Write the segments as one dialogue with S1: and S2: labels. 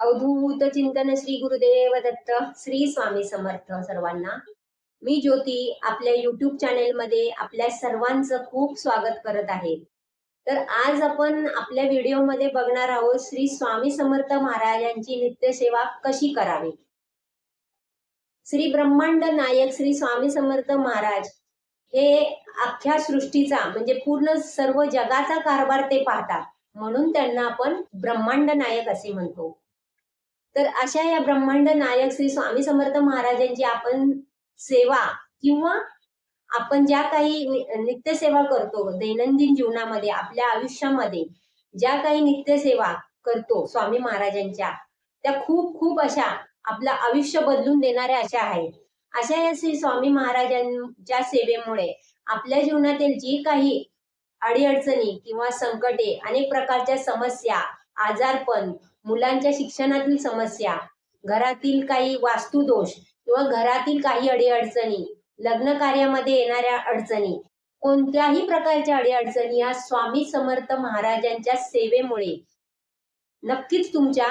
S1: अवधूत चिंतन श्री गुरुदेव दत्त श्री स्वामी समर्थ सर्वांना. मी ज्योती आपल्या युट्यूब चॅनेल मध्ये आपल्या सर्वांचं खूप स्वागत करत आहे. तर आज आपण आपल्या व्हिडिओमध्ये बघणार आहोत श्री स्वामी समर्थ महाराजांची नित्यसेवा कशी करावी? श्री ब्रह्मांड नायक श्री स्वामी समर्थ महाराज हे अख्ख्या सृष्टीचा म्हणजे पूर्ण सर्व जगाचा कारभार ते पाहतात. म्हणून त्यांना आपण ब्रह्मांड नायक असे म्हणतो. तर अशा या ब्रह्मांड नायक श्री स्वामी समर्थ महाराजांची आपण सेवा किंवा आपण ज्या काही नित्यसेवा करतो दैनंदिन जीवनामध्ये आपल्या आयुष्यामध्ये ज्या काही नित्यसेवा करतो स्वामी महाराजांच्या त्या खूप खूप अशा आपलं आयुष्य बदलून देणाऱ्या अशा आहेत. अशा या श्री स्वामी महाराजांच्या सेवेमुळे आपल्या जीवनातील जी काही अडीअडचणी किंवा संकटे अनेक प्रकारच्या समस्या आजारपण मुलांच्या शिक्षणातील समस्या घरातील काही वास्तुदोष किंवा घरातील काही अडीअडचणी लग्न कार्यामध्ये येणाऱ्या अडचणी कोणत्याही प्रकारच्या अडीअडचणी या स्वामी समर्थ महाराजांच्या सेवेमुळे नक्कीच तुमच्या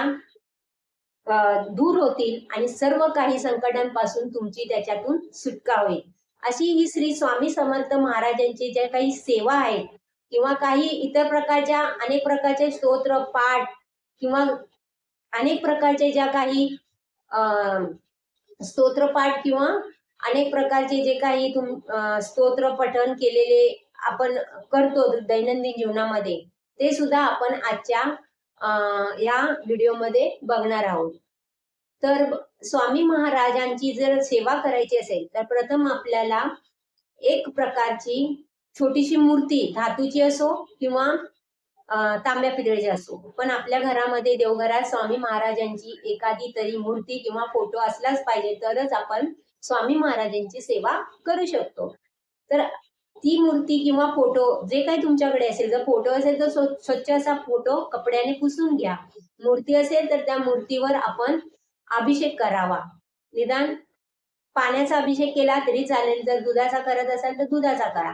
S1: अं, दूर होतील आणि सर्व काही संकटांपासून तुमची त्याच्यातून सुटका होईल. अशी ही श्री स्वामी समर्थ महाराजांची ज्या काही सेवा आहेत किंवा काही इतर प्रकारच्या अनेक प्रकारचे स्तोत्र पाठ किंवा अनेक प्रकारचे ज्या काही स्तोत्र स्तोत्रपाठ किंवा अनेक प्रकारचे जे काही तुम स्तोत्र पठण केलेले आपण करतो दैनंदिन जीवनामध्ये ते सुद्धा आपण आजच्या या व्हिडिओमध्ये बघणार आहोत. तर स्वामी महाराजांची जर सेवा करायची असेल तर प्रथम आपल्याला एक प्रकारची छोटीशी मूर्ती धातूची असो किंवा तांब्या पितळेची असो. पण आपल्या घरामध्ये देवघरात स्वामी महाराजांची एखादी तरी मूर्ती किंवा फोटो असलाच पाहिजे तरच आपण स्वामी महाराजांची सेवा करू शकतो. तर ती मूर्ती किंवा फोटो जे काही तुमच्याकडे असेल जर फोटो असेल तर स्व- स्वच्छ असा फोटो कपड्याने पुसून घ्या. मूर्ती असेल तर त्या मूर्तीवर आपण अभिषेक करावा. निदान पाण्याचा अभिषेक केला तरी चालेल जर दुधाचा करत असाल तर दुधाचा करा.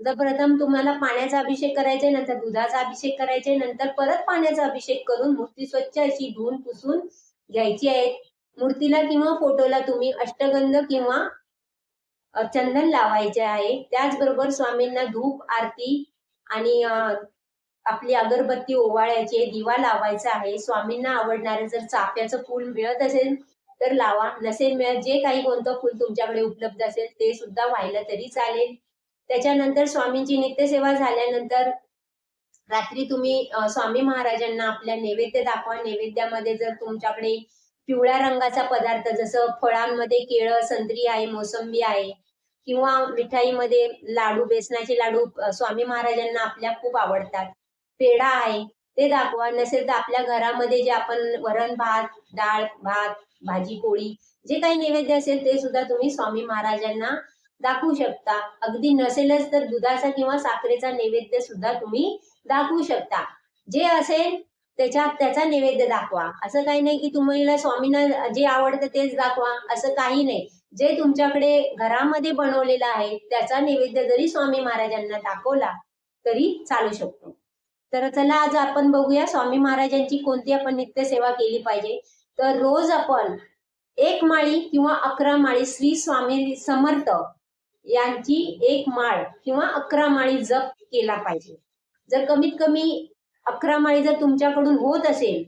S1: जर प्रथम तुम्हाला पाण्याचा अभिषेक करायचा आहे, नंतर दुधाचा अभिषेक करायचा आहे, नंतर परत पाण्याचा अभिषेक करून मूर्ती स्वच्छ अशी धुवून पुसून घ्यायची आहे. मूर्तीला किंवा फोटोला तुम्ही अष्टगंध किंवा चंदन लावायचे आहे. त्याचबरोबर स्वामींना धूप आरती आणि आपली अगरबत्ती ओवाळायची दिवा लावायचा आहे. स्वामींना आवडणारे जर चाफ्याचं फूल मिळत असेल तर लावा. नसेल मिळत जे काही कोणतं फूल तुमच्याकडे उपलब्ध असेल ते सुद्धा व्हायला तरी चालेल. त्याच्यानंतर स्वामींची नित्यसेवा झाल्यानंतर रात्री तुम्ही स्वामी महाराजांना आपल्या नैवेद्य दाखवा. नैवेद्यामध्ये जर तुमच्याकडे पिवळ्या रंगाचा पदार्थ जसं फळांमध्ये केळं संत्री आहे मोसंबी आहे किंवा मिठाईमध्ये लाडू बेसनाचे लाडू स्वामी महाराजांना आपल्या खूप आवडतात. पेढा आहे ते दाखवा. नसेल तर आपल्या घरामध्ये जे आपण वरण भात डाळ भात भाजी पोळी जे काही नैवेद्य असेल ते सुद्धा तुम्ही स्वामी महाराजांना दाखवू शकता. अगदी नसेलच तर दुधाचा किंवा साखरेचा नैवेद्य सुद्धा तुम्ही दाखवू शकता. जे असेल त्याच्या त्याचा नैवेद्य दाखवा. असं काही नाही की तुम्हाला स्वामींना जे आवडतं तेच दाखवा. असं काही नाही. जे तुमच्याकडे घरामध्ये बनवलेलं आहे त्याचा नैवेद्य जरी स्वामी महाराजांना दाखवला तरी चालू शकतो. तर चला आज आपण बघूया स्वामी महाराजांची कोणती आपण नित्य सेवा केली पाहिजे. तर रोज आपण एक माळी किंवा अकरा माळी श्री स्वामी समर्थ यांची एक माळ किंवा अकरा माळी जप केला पाहिजे. जर कमीत कमी अकरा माळी जर तुमच्याकडून होत असेल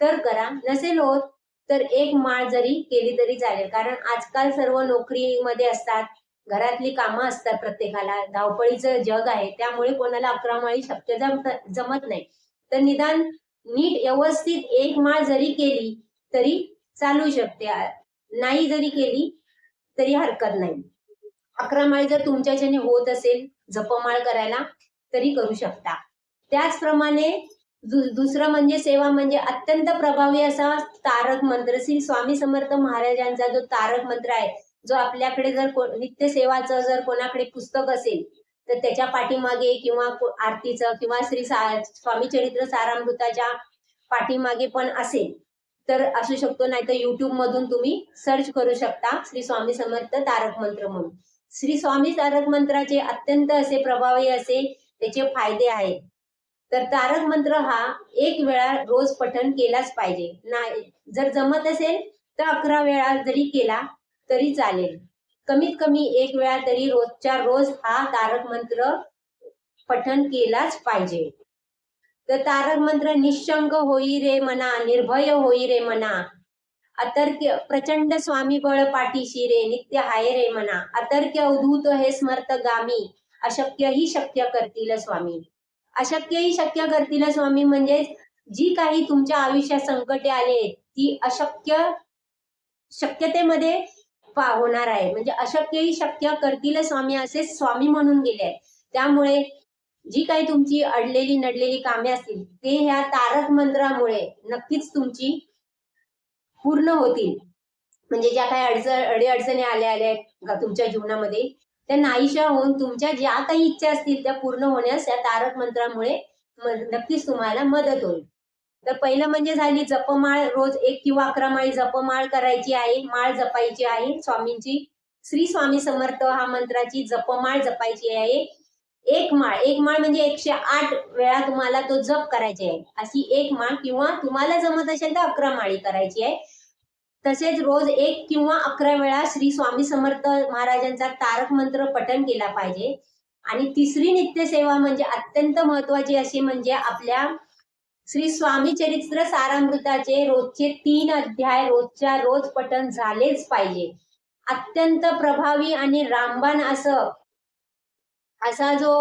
S1: तर करा. नसेल होत तर एक माळ जरी केली तरी चालेल. कारण आजकाल सर्व नोकरीमध्ये असतात घरातली कामं असतात प्रत्येकाला. धावपळीचं जग आहे त्यामुळे कोणाला अकरा माळी शक्य जमत जमत नाही. तर निदान नीट व्यवस्थित एक माळ जरी केली तरी चालू शकते. नाही जरी केली तरी हरकत नाही. अकरा माळ जर तुमच्याच्याने होत असेल जपमाळ करायला तरी करू शकता. त्याचप्रमाणे दुसरं म्हणजे सेवा म्हणजे अत्यंत प्रभावी असा तारक मंत्र. श्री स्वामी समर्थ महाराजांचा जो तारक मंत्र आहे जो आपल्याकडे जर को- नित्यसेवाचं जर कोणाकडे पुस्तक असेल तर त्याच्या पाठीमागे किंवा आरतीचं किंवा श्री सा स्वामी चरित्र सारामृताच्या पाठीमागे पण असेल तर असू शकतो. नाही तर युट्यूब मधून तुम्ही सर्च करू शकता श्री स्वामी समर्थ तारक मंत्र म्हणून. श्री स्वामी तारक मंत्राचे अत्यंत असे प्रभावी असे त्याचे फायदे आहेत. तर तारक मंत्र हा एक वेळा रोज पठण केलाच पाहिजे. नाही जर जमत असेल तर अकरा वेळा जरी केला तरी चालेल. कमीत कमी एक वेळा तरी रोजच्या रोज हा तारक मंत्र पठण केलाच पाहिजे. तर तारक मंत्र निशंक होई रे मना निर्भय होई रे मना अतर्क्य प्रचंड स्वामी बळ पाठीशी रे नित्य हाय रे मना अतर्क्य अवधूत हे स्मर्त गामी अशक्यही शक्य करतील स्वामी. अशक्यही शक्य करतील स्वामी म्हणजे जी काही तुमच्या आयुष्यात संकटे आले ती अशक्य शक्यतेमध्ये होणार आहे. म्हणजे अशक्यही शक्य करतील स्वामी असे स्वामी म्हणून गेले आहेत. त्यामुळे जी काही तुमची अडलेली नडलेली कामे असतील ते ह्या तारक मंत्रामुळे नक्कीच तुमची पूर्ण होतील. म्हणजे ज्या काही अडचण अडीअडचणी आल्या आल्या आहेत तुमच्या जीवनामध्ये त्या नाहीशा होऊन तुमच्या ज्या काही इच्छा असतील त्या पूर्ण होण्यास या तारक मंत्रामुळे नक्कीच तुम्हाला मदत होईल. तर पहिलं म्हणजे झाली जपमाळ. रोज एक किंवा अकरा माळी जपमाळ करायची आहे माळ जपायची आहे. स्वामींची श्री स्वामी समर्थ हा मंत्राची जपमाळ जपायची आहे. एक माळ. एक माळ म्हणजे एकशे आठ वेळा तुम्हाला तो जप करायचे आहे. अशी एक माळ किंवा तुम्हाला जमत असेल तर अकरा माळी करायची आहे. तसेच रोज एक किंवा अकरा वेळा श्री स्वामी समर्थ महाराजांचा तारक मंत्र पठण केला पाहिजे. आणि तिसरी नित्यसेवा म्हणजे अत्यंत महत्वाची अशी म्हणजे आपल्या श्री स्वामी चरित्र सारामृताचे रोजचे तीन अध्याय रोजच्या रोज पठण झालेच पाहिजे. अत्यंत प्रभावी आणि रामबाण असं असा जो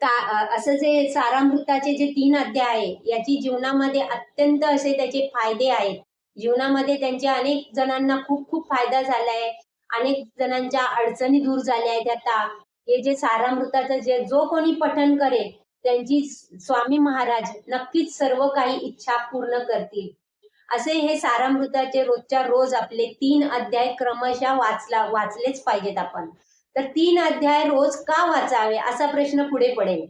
S1: असं जे सारामृताचे जे तीन अध्याय आहे याची जीवनामध्ये अत्यंत असे त्याचे फायदे आहेत. जीवनामध्ये त्यांच्या अनेक जणांना खूप खूप फायदा झालाय अनेक जणांच्या अडचणी दूर झाल्या आहेत आता. हे जे सारामृताचं जे जो कोणी पठन करेल त्यांची स्वामी महाराज नक्कीच सर्व काही इच्छा पूर्ण करतील. असे हे सारामृताचे रोजच्या रोज आपले तीन अध्याय क्रमशः वाचला वाचलेच पाहिजेत आपण. तर तीन अध्याय रोज का वाचावे असा प्रश्न पुढे पडेल.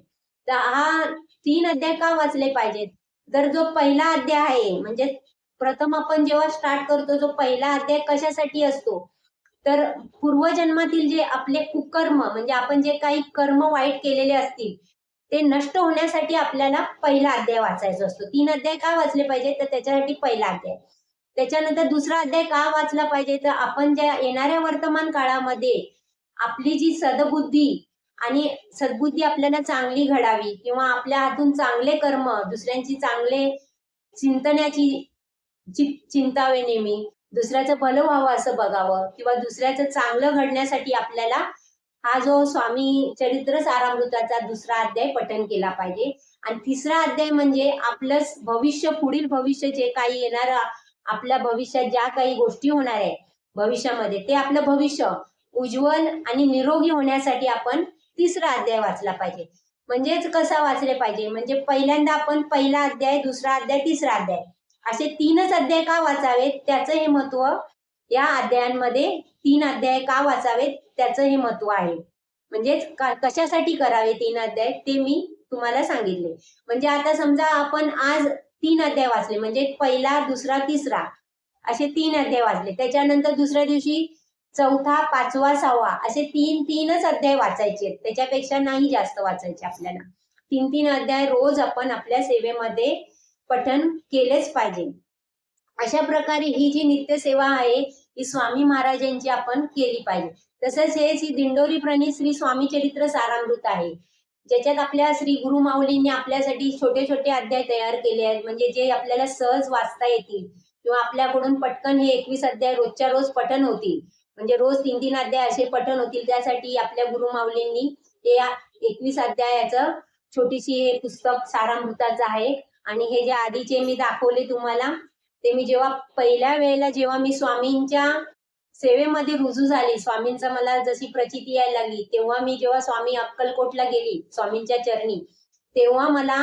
S1: तर हा तीन अध्याय का वाचले पाहिजेत? तर जो पहिला अध्याय आहे म्हणजे प्रथम आपण जेव्हा स्टार्ट करतो जो पहिला अध्याय कशासाठी असतो? तर पूर्वजन्मातील जे आपले कुकर्म म्हणजे आपण जे काही कर्म वाईट केलेले असतील ते नष्ट होण्यासाठी आपल्याला पहिला अध्याय वाचायचा असतो. तीन अध्याय का वाचले पाहिजे तर त्याच्यासाठी पहिला अध्याय. त्याच्यानंतर दुसरा अध्याय का वाचला पाहिजे? तर आपण ज्या येणाऱ्या वर्तमान काळामध्ये आपली जी सदबुद्धी आणि सद्बुद्धी आपल्याला चांगली घडावी किंवा आपल्या हातून चांगले कर्म दुसऱ्यांची चांगले चिंतण्याची चिंतावे नेहमी दुसऱ्याचं भलं व्हावं असं बघावं किंवा दुसऱ्याचं चांगलं घडण्यासाठी आपल्याला हा जो स्वामी चरित्र सारामृताचा दुसरा अध्याय पठन केला पाहिजे. आणि तिसरा अध्याय म्हणजे आपलं भविष्य पुढील भविष्य जे काही येणार आपल्या भविष्यात ज्या काही गोष्टी होणार आहे भविष्यामध्ये ते आपलं भविष्य. उज्ज्वल आणि निरोगी होण्यासाठी आपण तिसरा अध्याय वाचला पाहिजे. म्हणजेच कसा वाचले पाहिजे? म्हणजे पहिल्यांदा आपण पहिला अध्याय दुसरा अध्याय तिसरा अध्याय. असे तीनच अध्याय का वाचावेत? त्याचं हे महत्त्व या अध्यायांमध्ये तीन अध्याय का वाचावेत? त्याचं हे महत्त्व आहे. म्हणजेच कशासाठी करावे तीन अध्याय? ते मी तुम्हाला सांगितले. म्हणजे आता समजा आपण आज तीन अध्याय वाचले. म्हणजे पहिला दुसरा तिसरा असे तीन अध्याय वाचले. त्याच्यानंतर दुसऱ्या दिवशी चौथा पाचवा सहावा असे तीन तीनच अध्याय वाचायचे आहेत. त्याच्यापेक्षा नाही जास्त वाचायचे आपल्याला. तीन तीन अध्याय रोज आपण आपल्या सेवेमध्ये पठन केलेच पाहिजे. अशा प्रकारे ही जी नित्यसेवा आहे ही स्वामी महाराजांची आपण केली पाहिजे. तसंच हे श्री दिंडोरी प्रणित श्री स्वामी चरित्र सारामृत आहे. ज्याच्यात आपल्या श्री गुरु माऊलींनी आपल्यासाठी छोटे छोटे अध्याय तयार केले आहेत. म्हणजे जे आपल्याला सहज वाचता येतील किंवा आपल्याकडून पटकन हे एकवीस अध्याय रोजच्या रोज पठन होतील. म्हणजे रोज तीन तीन अध्याय असे पठण होतील. त्यासाठी आपल्या गुरु माऊलींनी एकवीस अध्यायाचं छोटीशी हे पुस्तक सारामृताचं आहे. आणि हे जे आधीचे मी दाखवले तुम्हाला ते मी जेव्हा पहिल्या वेळेला जेव्हा मी स्वामींच्या सेवेमध्ये रुजू झाली स्वामींचा मला जशी प्रचिती यायला लागली तेव्हा मी जेव्हा स्वामी अक्कलकोटला गेली स्वामींच्या चरणी तेव्हा मला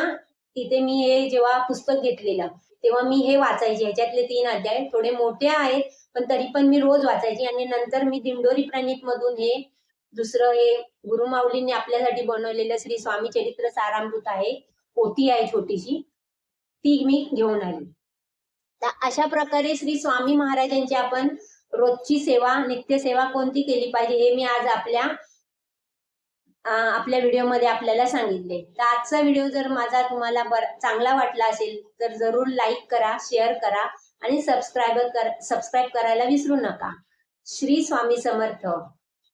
S1: तिथे मी हे जेव्हा पुस्तक घेतलेलं तेव्हा मी हे वाचायचे. ह्याच्यातले तीन अध्याय थोडे मोठे आहेत पण तरी पण मी रोज वाचायची आणि नंतर मी दिंडोरी प्रणित मधून हे दुसरं हे गुरुमाऊलींनी आपल्यासाठी बनवलेलं श्री स्वामी चरित्र सारामृत आहे पोती आहे छोटीशी ती मी घेऊन आली. तर अशा प्रकारे श्री स्वामी महाराजांची आपण रोजची सेवा नित्य सेवा कोणती केली पाहिजे हे मी आज आपल्या आपल्या व्हिडिओमध्ये आपल्याला सांगितले. तर आजचा व्हिडिओ जर माझा तुम्हाला बर चांगला वाटला असेल तर जरूर लाईक करा शेअर करा आणि सबस्क्राईब कर सबस्क्राईब करायला विसरू नका. श्री स्वामी समर्थ.